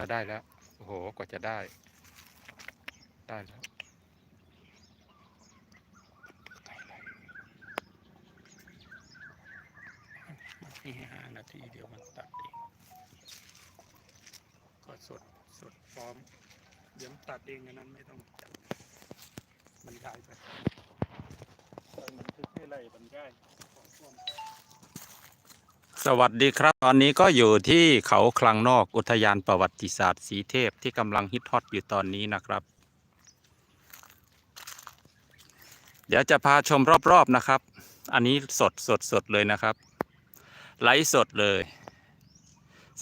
อได้แล้ว โอ้โห กว่าจะได้ ได้แล้วนี่ห้านาทีเดียวมันตัดเองก็สดสดพร้อม เดี๋ยวมันตัดเองอันนั้นไม่ต้องมันได้ไปไปมันคืออะไรมันได้ของพวก สวัสดีครับ ตอนนี้ก็อยู่ที่เขาคลังนอกอุทยานประวัติศาสตร์สีเทพที่กำลังฮิตฮอตอยู่ตอนนี้นะครับ เดี๋ยวจะพาชมรอบๆนะครับ อันนี้สดสดสดเลยนะครับ ไลฟ์สดเลย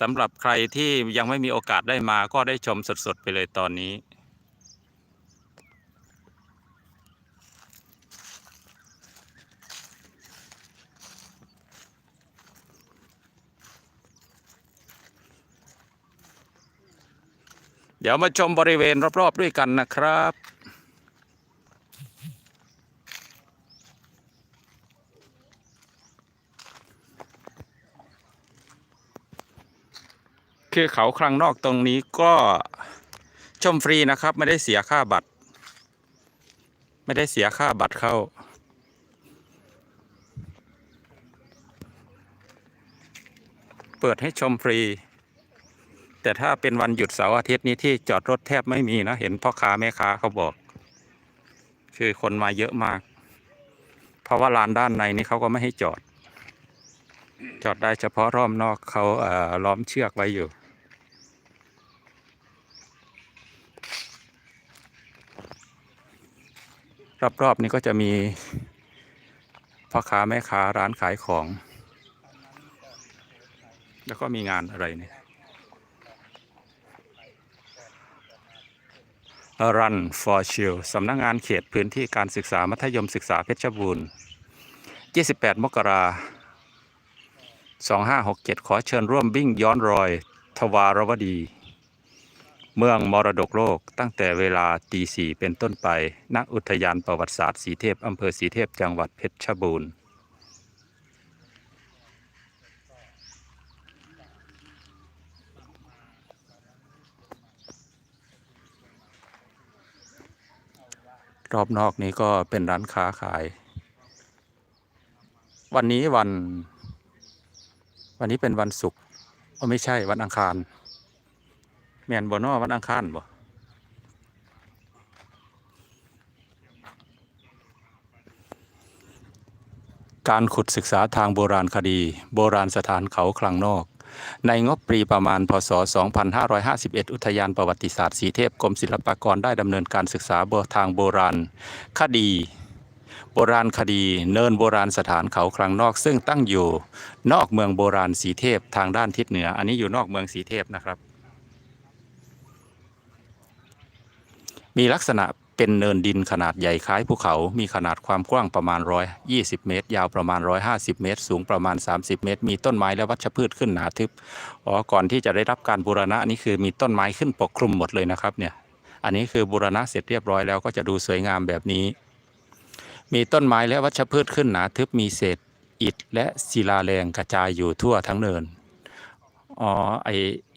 สำหรับใครที่ยังไม่มีโอกาสได้มาก็ได้ชมสดๆไปเลยตอนนี้ เดี๋ยวมาชมบริเวณรอบๆด้วยกันนะครับคือเขาคลังนอกตรงนี้ก็ชมฟรีนะครับ ไม่ได้เสียค่าบัตร ไม่ได้เสียค่าบัตรเข้า เปิดให้ชมฟรี แต่ถ้าเป็นวันหยุดเสาร์อาทิตย์นี้ที่จอดรถแทบไม่มีนะ เห็นพ่อค้าแม่ค้าเขาบอก คือคนมาเยอะมาก เพราะว่าลานด้านในนี่เขาก็ไม่ให้จอด จอดได้เฉพาะรอบนอกเขาเอ่อล้อมเชือกไว้อยู่ รอบๆนี้ก็จะมีพ่อค้าแม่ค้าร้านขายของ แล้วก็มีงานอะไรเนี่ย Run for Child สำนักงงานเขตพื้นที่การศึกษามัธยมศึกษาเพชรบูรณ์ 28 มกราคม2567 ขอเชิญร่วมวิ่งย้อนรอย ทวารวดี เมืองมรดกโลกตั้งแต่เวลาตีสี่เป็นต้นไป ณ อุทยานประวัติศาสตร์สีเทพ อำเภอสีเทพ จังหวัดเพชรบูรณ์ รอบนอกนี้ก็เป็นร้านค้าขาย วันนี้วัน วันนี้เป็นวันศุกร์ไม่ใช่วันอังคารแมนบอนอวันอังคารบ่การขุดศึกษาทางโบราณคดี โบราณสถานเขาคลังนอก ในงบปรีประมาณพศ 2551 อุทยานประวัติศาสตร์สีเทพกรมศิลปากรได้ดำเนินการศึกษาบทางโบราณ คดีโบราณคดีเนินโบราณสถานเขาคลังนอก ซึ่งตั้งอยู่นอกเมืองโบราณสีเทพทางด้านทิศเหนือ อันนี้อยู่นอกเมืองสีเทพนะครับ มีลักษณะ เป็นเนินดินขนาดใหญ่คล้ายภูเขา มีขนาดความกว้างประมาณ 120 เมตร ยาวประมาณ 150 เมตร สูงประมาณ 30 เมตร มีต้นไม้และวัชพืชขึ้นหนาทึบ อ๋อ ก่อนที่จะได้รับการบูรณะนี่คือมีต้นไม้ขึ้นปกคลุมหมดเลยนะครับเนี่ย อันนี้คือบูรณะเสร็จเรียบร้อยแล้วก็จะดูสวยงามแบบนี้ มีต้นไม้และวัชพืชขึ้นหนาทึบ มีเศษอิฐและศิลาแรงกระจายอยู่ทั่วทั้งเนิน อ๋อ ไอ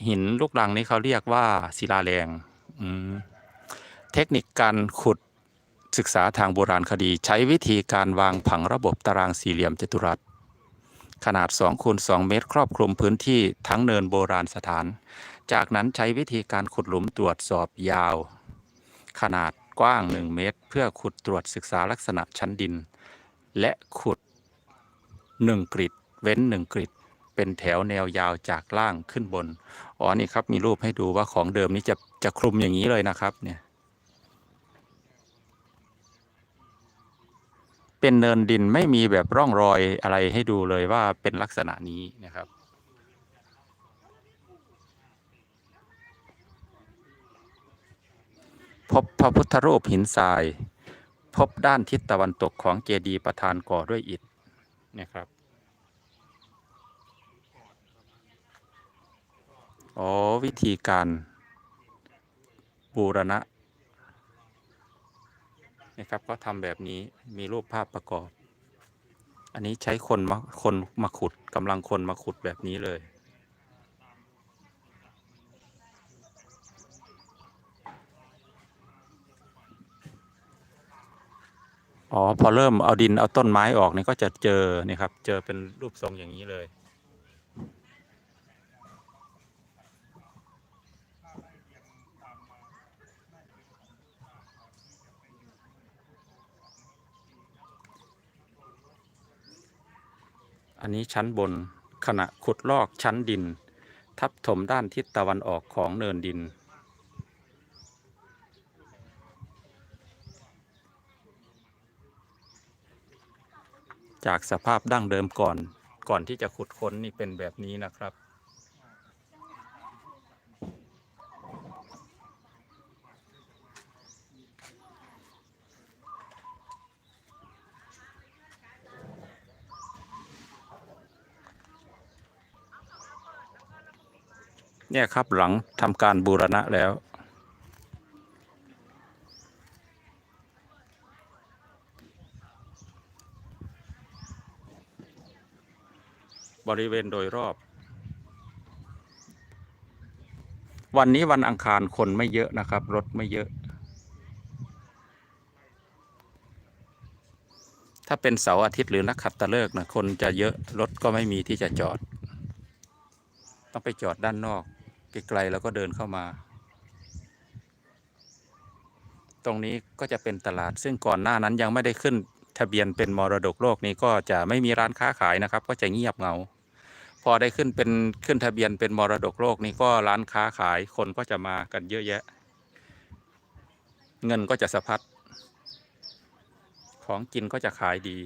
หินลูกรังนี้เขาเรียกว่าศิลาแรง อืม เทคนิคการขุดศึกษาทางโบราณคดี ใช้วิธีการวางผังระบบตารางสี่เหลี่ยมจัตุรัส ขนาด2คูณ2เมตร ครอบคลุมพื้นที่ทั้งเนินโบราณสถาน จากนั้นใช้วิธีการขุดหลุมตรวจสอบยาว ขนาดกว้าง 1 เมตร เพื่อขุดตรวจศึกษาลักษณะชั้นดิน และขุด 1 กริดเว้น 1 กริดเป็นแถวแนวยาวจากล่างขึ้นบน อ๋อนี่ครับมีรูปให้ดูว่าของเดิมนี้จะจะคลุมอย่างนี้เลยนะครับเนี่ย เป็นเนินดินไม่มีแบบร่องรอยอะไรให้ดูเลยว่าเป็นลักษณะนี้นะครับ พบพระพุทธรูปหินทราย พบด้านทิศตะวันตกของเจดีย์ประธานก่อด้วยอิฐนะครับอ๋อวิธีการบูรณะ นะครับก็ทำแบบนี้มีรูปภาพประกอบ อันนี้ใช้คนมาคนมาขุดกำลังคนมาขุดแบบนี้เลย อ๋อพอเริ่มเอาดินเอาต้นไม้ออกนี่ก็จะเจอนี่ครับ เจอเป็นรูปทรงอย่างนี้เลย อันนี้ชั้นบนขณะขุดลอกชั้นดิน ทับถมด้านทิศตะวันออกของเนินดิน จากสภาพดั้งเดิมก่อนก่อนที่จะขุดค้นนี่เป็นแบบนี้นะครับ เนี่ยครับหลังทำการบูรณะแล้ว บริเวณโดยรอบ วันนี้วันอังคารคนไม่เยอะนะครับ รถไม่เยอะ ถ้าเป็นเสาร์อาทิตย์หรือนักขัตฤกษ์นะคนจะเยอะรถก็ไม่มีที่จะจอด ต้องไปจอดด้านนอก ไกลๆแล้วก็เดินเข้ามา ตรงนี้ก็จะเป็นตลาด ซึ่งก่อนหน้านั้นยังไม่ได้ขึ้นทะเบียนเป็นมรดกโลกนี้ก็จะไม่มีร้านค้าขายนะครับ ก็จะเงียบเงา พอได้ขึ้นเป็นขึ้นทะเบียนเป็นมรดกโลกนี้ก็ร้านค้าขายคนก็จะมากันเยอะแยะ เงินก็จะสะพัดของกินก็จะขายดี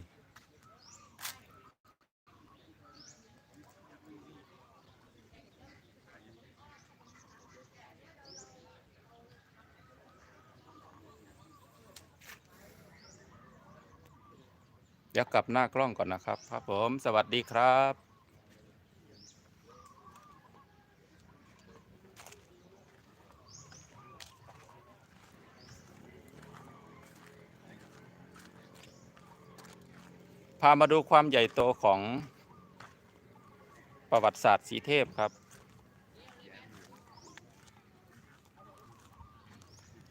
เดี๋ยวกลับหน้ากล้องก่อนนะครับ ครับผม สวัสดีครับพามาดูความใหญ่โตของประวัติศาสตร์สีเทพครับ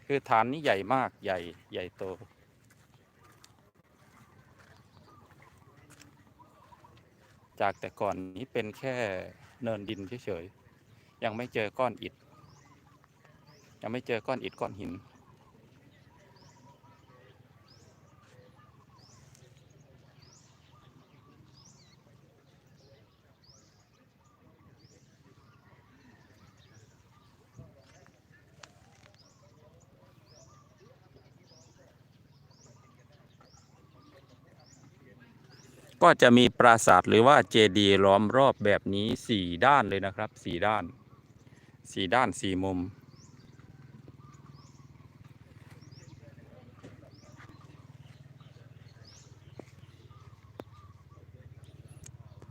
คือฐานนี้ใหญ่มากใหญ่ใหญ่โต จากแต่ก่อนนี้เป็นแค่เนินดินเฉยๆยังไม่เจอก้อนอิฐยังไม่เจอก้อนอิฐก้อนหิน ก็จะมีปราสาทหรือว่าเจดีย์ล้อมรอบแบบนี้สี่ด้านเลยนะครับสี่ด้านสี่ด้านสี่มุม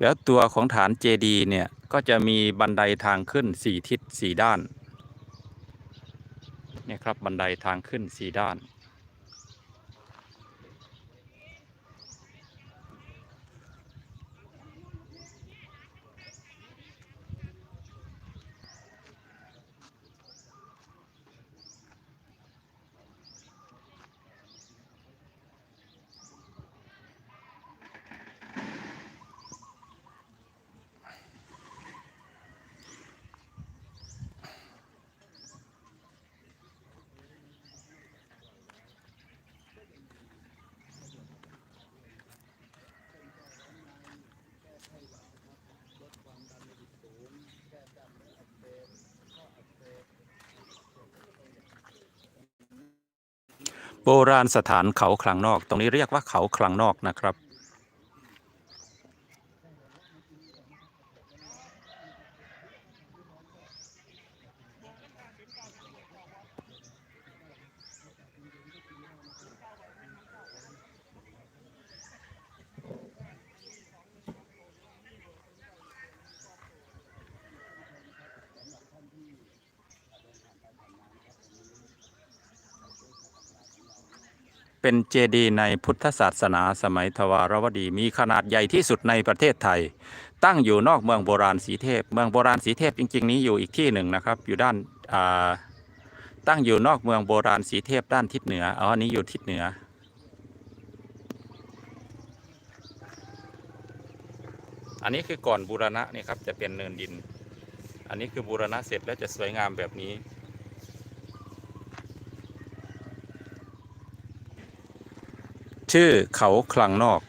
แล้วตัวของฐานเจดีย์เนี่ย ก็จะมีบันไดทางขึ้นสี่ทิศสี่ด้านเนี่ยครับบันไดทางขึ้นสี่ด้าน โบราณสถานเขาคลังนอก ตรงนี้เรียกว่าเขาคลังนอกนะครับ เป็นเจดีย์ในพุทธศาสนาสมัยทวารวดี มีขนาดใหญ่ที่สุดในประเทศไทย ตั้งอยู่นอกเมืองโบราณสีเทพ เมืองโบราณสีเทพจริง ๆ นี้อยู่อีกที่หนึ่งนะครับ อยู่ด้านตั้งอยู่นอกเมืองโบราณสีเทพด้านทิศเหนืออ๋อนี้อยู่ทิศเหนือ อันนี้คือก่อนบูรณะนี่ครับจะเป็นเนินดิน อันนี้คือบูรณะเสร็จแล้วจะสวยงามแบบนี้ ชื่อเขาคลังนอก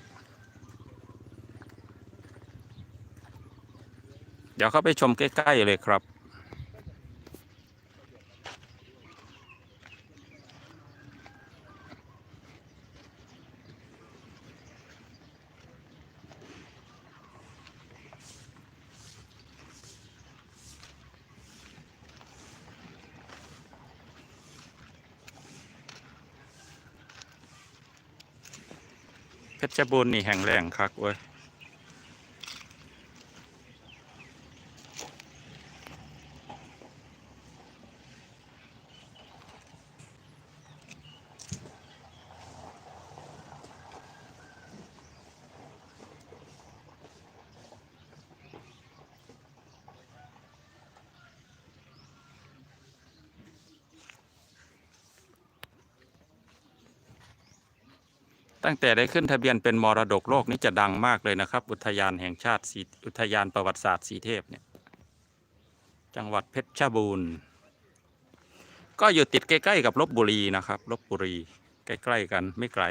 เดี๋ยวเข้าไปชมใกล้ ๆ เลยครับ ชรบูรณ์นี่แห่งแรงคักเว้ย ตั้งแต่ได้ขึ้นทะเบียนเป็นมรดกโลกนี่จะดังมากเลยนะครับ อุทยานแห่งชาติสีอุทยานประวัติศาสตร์สีเทพเนี่ยจังหวัดเพชรบูรณ์ ก็อยู่ติดใกล้ๆกับลบบุรีนะครับลบบุรีใกล้ๆกันไม่ไกล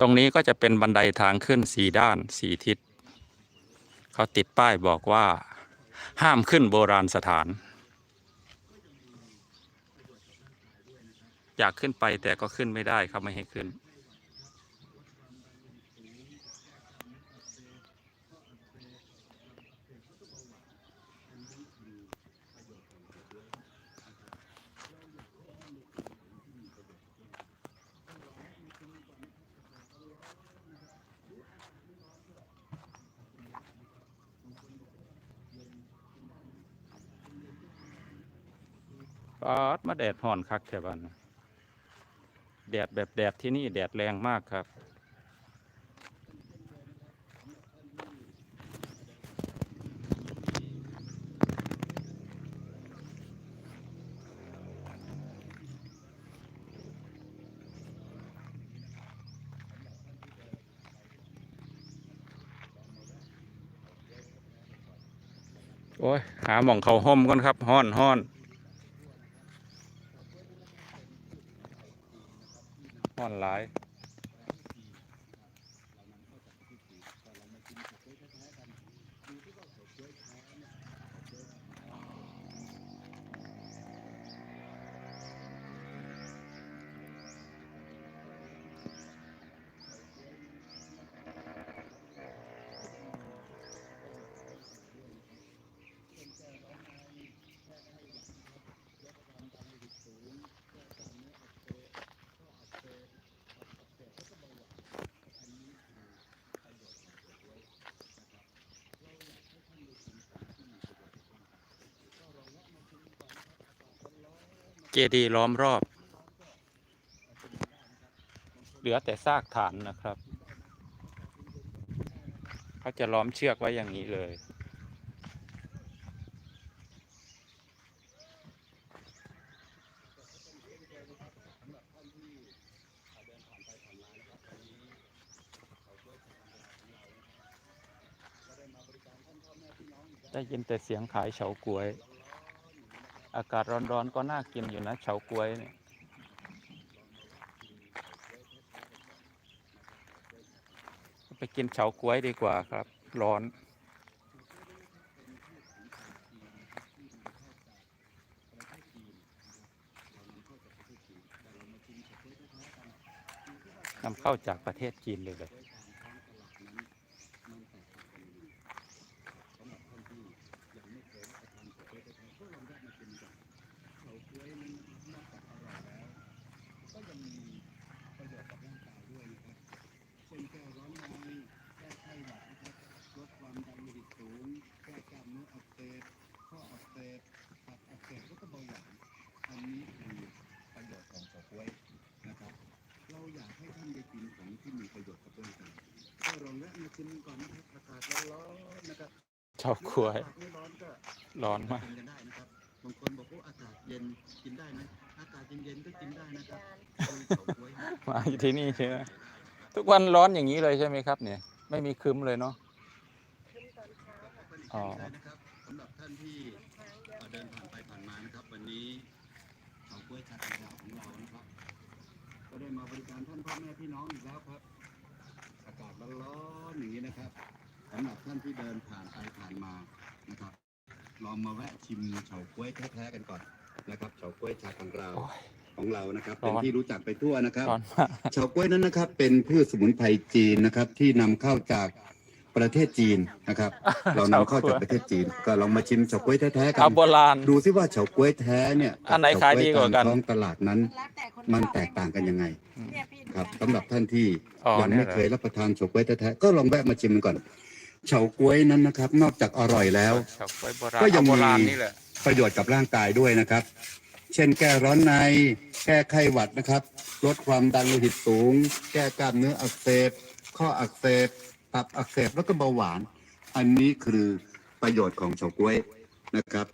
ตรงนี้ก็จะเป็นบันไดทางขึ้นสีด้านสีทิศเขาติดป้ายบอกว่า ห้ามขึ้นโบราณสถาน อยากขึ้นไปแต่ก็ขึ้นไม่ได้ครับไม่ให้ขึ้น ปาดมาแดดห่อนคักแค่บ้านแดดแบบแดดที่นี่แดดแรงมากครับ โอ้ย หาหม่องเขาห่มก่อนครับห้อนห้อน ห่อนหลาย ดีย์ล้อมรอบ เหลือแต่ซากฐานนะครับ เขาจะล้อมเชือกไว้อย่างนี้เลย ได้ยินแต่เสียงขายเฉาก๊วย อากาศร้อนๆก็น่ากินอยู่นะเฉาก๊วยเนี่ยไปกินเฉาก๊วยดีกว่าครับ ร้อนนำเข้าจากประเทศจีนเลยเลย คนแก้ร้อนในแก้ไข้หวัดนะครับลดความดันโลหิตสูง แก้กล้ามเนื้ออักเสบข้ออักเสบตับอักเสบแล้วก็เบาหวานอันนี้คือประโยชน์ของเฉาก๊วยนะครับ เราอยากให้ท่านได้กินของ ที่มีประโยชน์กับร่างกายก็ลองแวะมาชิมก่อนนะครับอากาศร้อนๆนะครับเฉาก๊วยอากาศไม่ร้อนก็ร้อนมาก กินกันได้นะครับบางคนบอกว่าอากาศเย็นกินได้ไหมอากาศเย็นๆก็กินได้นะครับคือเฉาก๊วยมาอยู่ที่นี่ใช่ไหมทุกวันร้อนอย่างนี้เลยใช่ไหมครับ เนี่ย ไม่มีครึ้มเลยเนาะ ขึ้นตอนเช้าค่ะอ๋อได้นะครับสำหรับท่านที่ ช้างเยอะ เดินผ่านไปผ่านมานะครับ วันนี้เฉาก๊วยชาไทยดาวของเรานะครับ ก็ ได้มาบริการท่านพ่อแม่พี่น้องอีกแล้วครับ อากาศร้อนๆอย่างนี้นะครับสำหรับท่านที่เดินผ่านไปผ่านมานะครับ ลองมาแวะชิมเฉาก๊วยแท้ๆกันก่อนนะครับเฉาก๊วยชาของเราโอ้ยของเรานะครับร้เป็อนนที่รู้จักไปทั่วนะครับร้อนมากเฉาก๊วยนั้นนะครับ เป็นพืชสมุนไพรจีนนะครับ ที่นำเข้าจาก ประเทศจีนนะครับ เรานำเข้าจากประเทศจีน ก็ลองมาชิมเฉาก๊วยแท้ๆกัเอานโบราณ ดูซิว่าเฉาก๊วยแท้เนี่ยกับอันไหนขายดีกว่ากัน เฉก๊ยตมท้องตลาดนั้นแล้วแต่คนมันชอบแตกต่างกันยังไงเนี่ยพี่ครับสำหรับท่านที่อ๋อยังเนี่ไม่ยเหรอ เคยรับประทานเฉาก๊วยแท้ๆก็ลองแวะมาชิมกันก่อนเฉาก๊วยนั้นนะครับ นอกจากอร่อยแล้วเฉาก๊วยโบราณก็ยังเอาโบราณมีนี่แหละประโยชน์กับร่างกายด้วยนะครับ เช่นแก้ร้อนใน แก้ไข้หวัดนะครับ ลดความดันโลหิตสูง แก้กล้ามเนื้ออักเสบ ข้ออักเสบ ตับอักเสบแล้วก็เบาหวาน อันนี้คือประโยชน์ของเฉาก๊วยนะครับ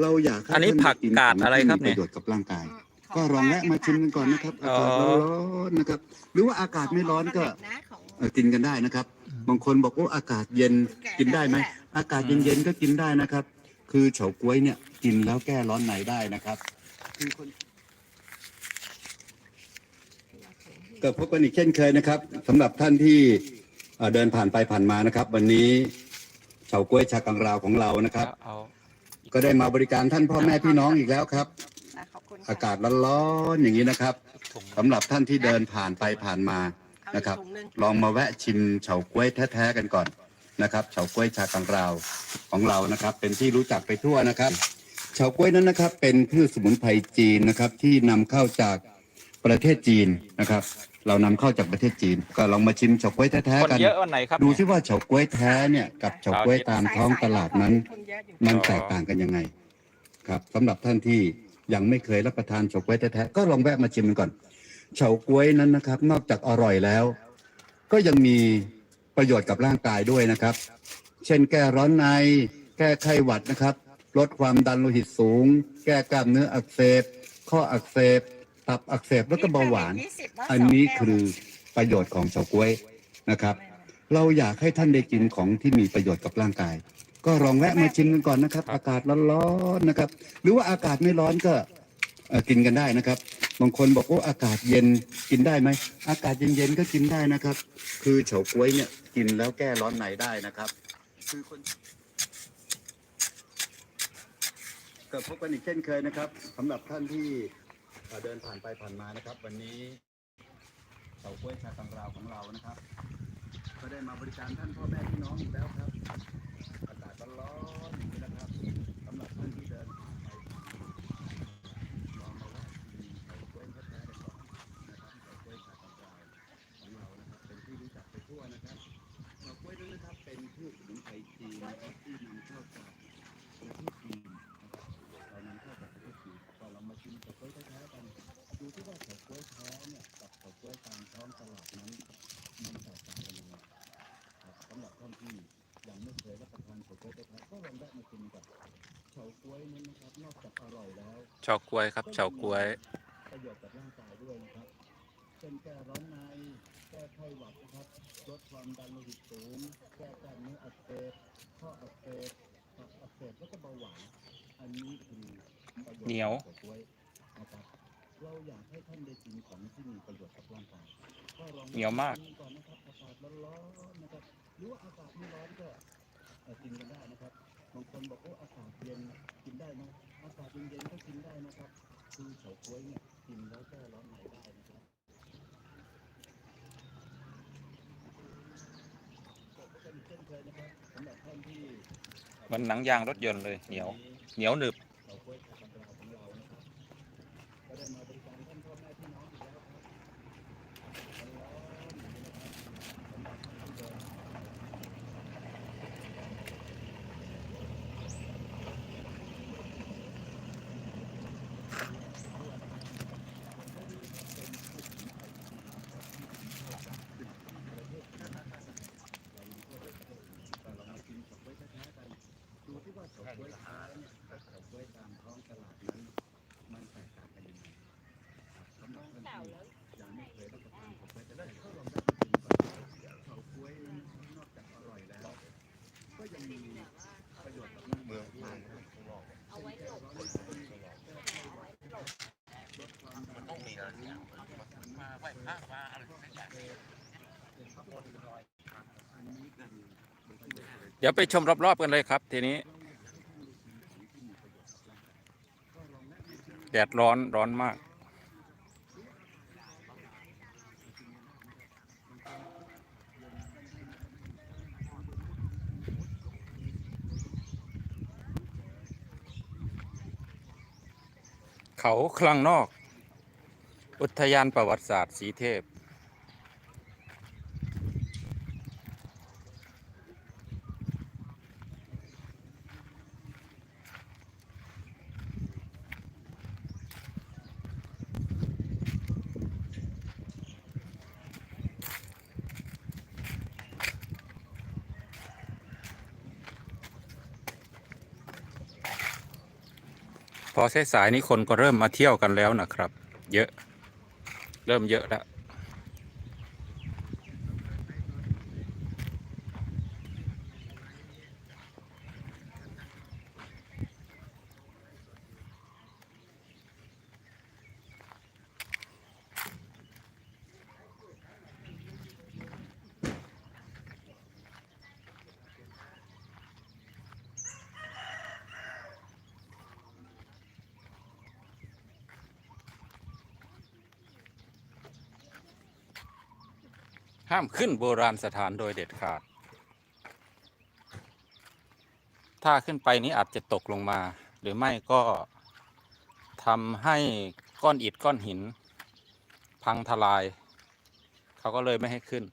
เราอยากให้อันนี้ท่ผักกาดอะไรครับที่มีเนี่ย ประโยชน์กับร่างกายอืมก็ลองแวะมาชิมกันก่อนนะครับอาอ๋อกาศร้อนๆนะครับ หรือว่าอากาศไม่ร้อนก็นะของเอ่อกินกันได้นะครับ บางคนบอกว่าอากาศเย็นกินได้ไหม อากาศเย็นๆก็กินได้นะครับ คือเฉาก๊วยเนี่ยกินแล้วแก้ร้อนในได้นะครับคือคนก็พบกันอีกเช่นเคยนะครับสำหรับท่านที่ เอ่อเดินผ่านไปผ่านมานะครับ วันนี้เฉาก๊วยชากังราวของเรานะครับ เอาก็ได้มาบริการท่านพ่อแม่พี่น้องอีกแล้วครับนะขอบคุณค่ะอากาศร้อนๆอย่างนี้นะครับถุงสำหรับท่านที่เดินผ่านไปผ่านมาเอาอีกนะครับ ถุงหนึ่งลองมาแวะชิมเฉาก๊วยแท้ๆกันก่อนนะครับเฉาก๊วยชากังราวของเรานะครับ เป็นที่รู้จักไปทั่วนะครับเฉาก๊วยนั้นนะครับ เป็นพืชสมุนไพรจีนนะครับที่นำเข้าจากประเทศจีนนะครับ เรานำเข้าจากประเทศจีน ก็ลองมาชิมเฉาก๊วยแท้คนๆกัน เยอะวันไหนครับดูเนี่ยซิว่าเฉาก๊วยแท้เนี่ยกับเฉาก๊วยตามท้องตลาดนั้นคนเยอะอยู่มันแตกต่างกันยังไง ครับสำหรับท่านที่ยังไม่เคยรับประทานเฉาก๊วยแท้ๆก็ลองแวะมาชิมกันก่อนเฉาก๊วยนั้นนะครับ นอกจากอร่อยแล้ว ก็ยังมีประโยชน์กับร่างกายด้วยนะครับ เช่นแก้ร้อนใน แก้ไข้หวัดนะครับ ลดความดันโลหิตสูง แก้กล้ามเนื้ออักเสบ ข้ออักเสบ ตับอักเสบแล้วก็เบาหวานยี่สิบแล้วอันนี้สงแก้วคือประโยชน์ของเฉาก๊วยนะครับ เราอยากให้ท่านได้กินของที่มีประโยชน์กับร่างกาย ก็ลองแวะมาชิมกันก่อนนะครับ อากาศร้อนๆนะครับ หรือว่าอากาศไม่ร้อนก็เอ่อกินกันได้นะครับ บางคนบอกว่าอากาศเย็นกินได้ไหมอากาศเย็นๆก็กินได้นะครับ คือเฉาก๊วยเนี่ยกินแล้วแก้ร้อนในได้นะครับ คือคนก็พบกันอีกเช่นเคยนะครับสำหรับท่านที่ เดินผ่านไปผ่านมานะครับ วันนี้เสาก้วยชาตังราวของเรานะครับ ก็ได้มาบริการท่านพ่อแม่พี่น้องอีกแล้วครับ แวะมาชิมกันเฉาก๊วยนั้นนะครับนอกจากอร่อยแล้วเฉาก๊วยครับเฉาก๊วย ประโยชน์กับร่างกายด้วยนะครับเช่นแก้ร้อนในแก้ไข้หวัดนะครับลดความดันโลหิตสูงแก้กล้ามเนื้ออักเสบข้ออักเสบตับอักเสบแล้วก็เบาหวานอันนี้คือประโยชน์เหนียว ของเฉาก๊วยนะครับเราอยากให้ท่านได้กินของที่มีประโยชน์กับร่างกายก็ลองเหนียวมากก่อนนะครับอากาศร้อนๆนะครับหรือว่าอากาศไม่ร้อนก็เอ่อกินกันได้นะ คนบอกว่าอากาศเย็นกินได้นะอากาศเย็นๆก็กินได้นะครับ คือเฉาก๊วยเนี่ยกินแล้วแก้ร้อนในได้นะครับขอบคุณอีกเช่นเคยนะครับสำหรับท่านที่ มันหนังยางรถยนต์เลย เหนียว เหนียวหนึบ เฉาก๊วยชากังราวของเรานะครับก็ได้มาบริการท่านพ่อแม่พี่น้องอีกแล้วครับร้อนๆอย่างนี้นะครับสำหรับท่านที่เดิน เรามากินเฉาก๊วยแท้ๆกัน ดูที่ว่าเฉาก๊วยแท้เนี่ยกับเฉาก๊วย ดี๋ยวไปชมรอบๆกันเลยครับ ทีนี้แดดร้อนร้อนมากเขาคลังนอก อุทยานประวัติศาสตร์สีเทพ พอสายๆนี้คนก็เริ่มมาเที่ยวกันแล้วนะครับ เยอะ เริ่มเยอะแล้วามขึ้นโบราณสถานโดยเด็ดขาด ถ้าขึ้นไปนี้อาจจะตกลงมา หรือไม่ก็ทำให้ก้อนอิฐก้อนหิน พังทลาย เขาก็เลยไม่ให้ขึ้น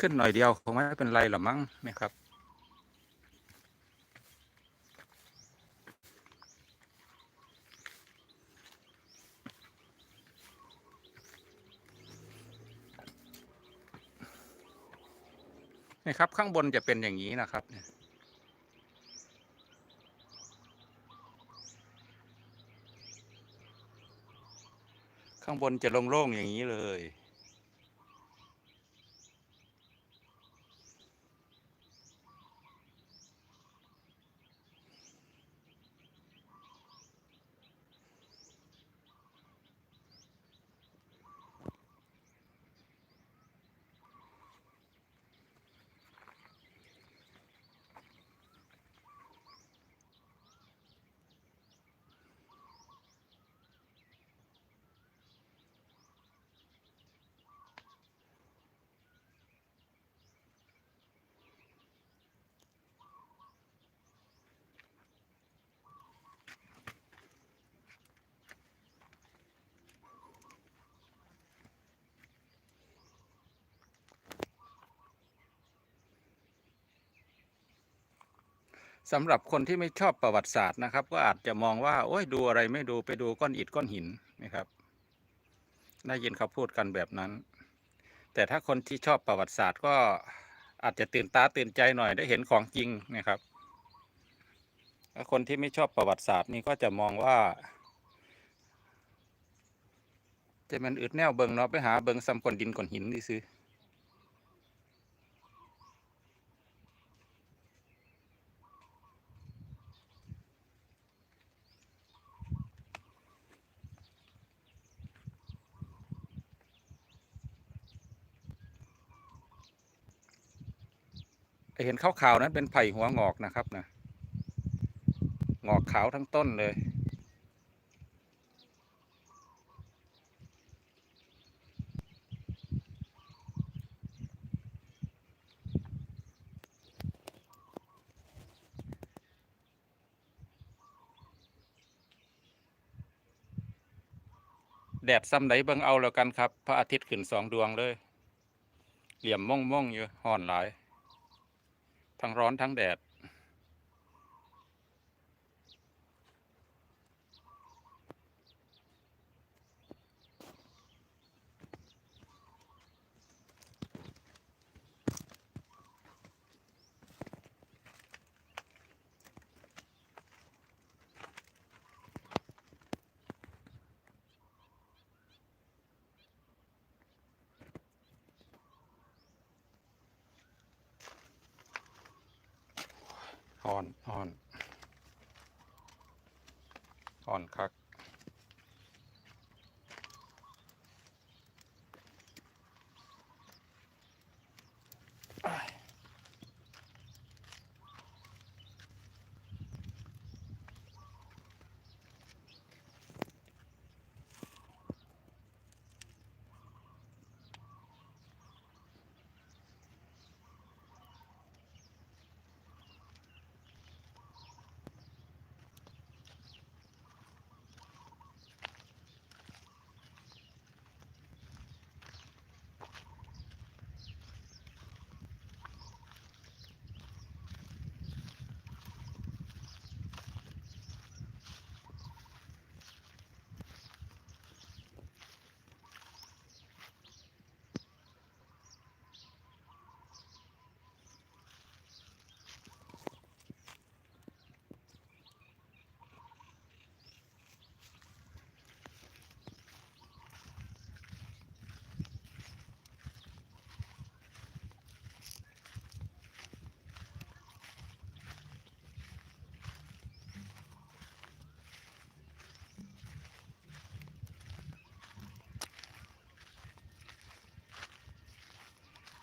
ขึ้นหน่อยเดียวคงไม่เป็นไรหรอกมั้งนะครับนี่ครับ ข้างบนจะเป็นอย่างนี้นะครับข้างบนจะโล่งๆอย่างนี้เลย สำหรับคนที่ไม่ชอบประวัติศาสตร์นะครับ ก็อาจจะมองว่า โอ้ยดูอะไรไม่ดูไปดูก้อนอิฐก้อนหินนะครับ ได้ยินเขาพูดกันแบบนั้น แต่ถ้าคนที่ชอบประวัติศาสตร์ก็อาจจะตื่นตาตื่นใจหน่อยได้เห็นของจริงนะครับถ้าคนที่ไม่ชอบประวัติศาสตร์นี่ก็จะมองว่า จะมันอึดแนวเบิงเนาะไปหาเบิงซ้ำก้อนดินก้อนหินนี่ซื้อ เห็นขาวๆนั้นเป็นไผ่หัวงอกนะครับนะงอกขาวทั้งต้นเลย แดดซ้ำไหนเบิ่งเอาแล้วกันครับ พระอาทิตย์ขึ้นสองดวงเลย เหลี่ยมม่องๆอยู่ห่อนหลาย ทั้งร้อนทั้งแดด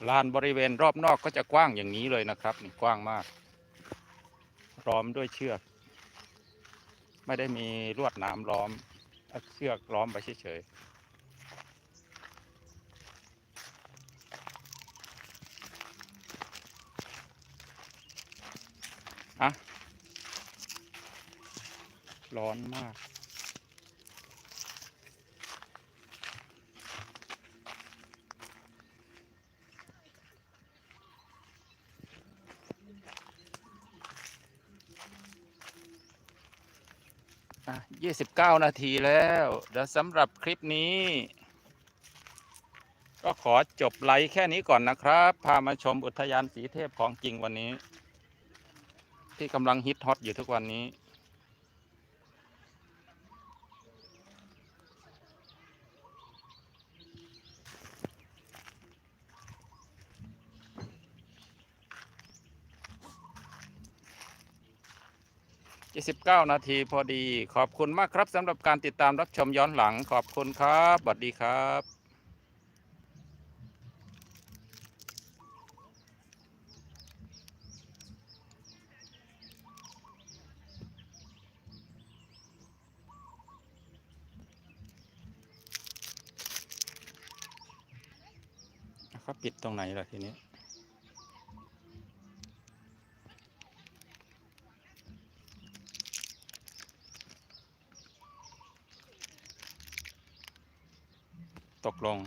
ลานบริเวณรอบนอกก็จะกว้างอย่างนี้เลยนะครับนี่กว้างมาก ล้อมด้วยเชือก ไม่ได้มีลวดหนามล้อมเอาเชือกล้อมไปเฉยๆอะร้อนมาก อะ29นาทีแล้วเดี๋ยวสำหรับคลิปนี้ ก็ขอจบไลค์แค่นี้ก่อนนะครับ พามาชมอุทยานสีเทพของจริงวันนี้ ที่กำลังฮิตฮอตอยู่ทุกวันนี้ 29นาทีพอดี ขอบคุณมากครับสำหรับการติดตามรับชมย้อนหลัง ขอบคุณครับสวัสดีครับเขาปิดตรงไหนล่ะทีนี้ ตกลง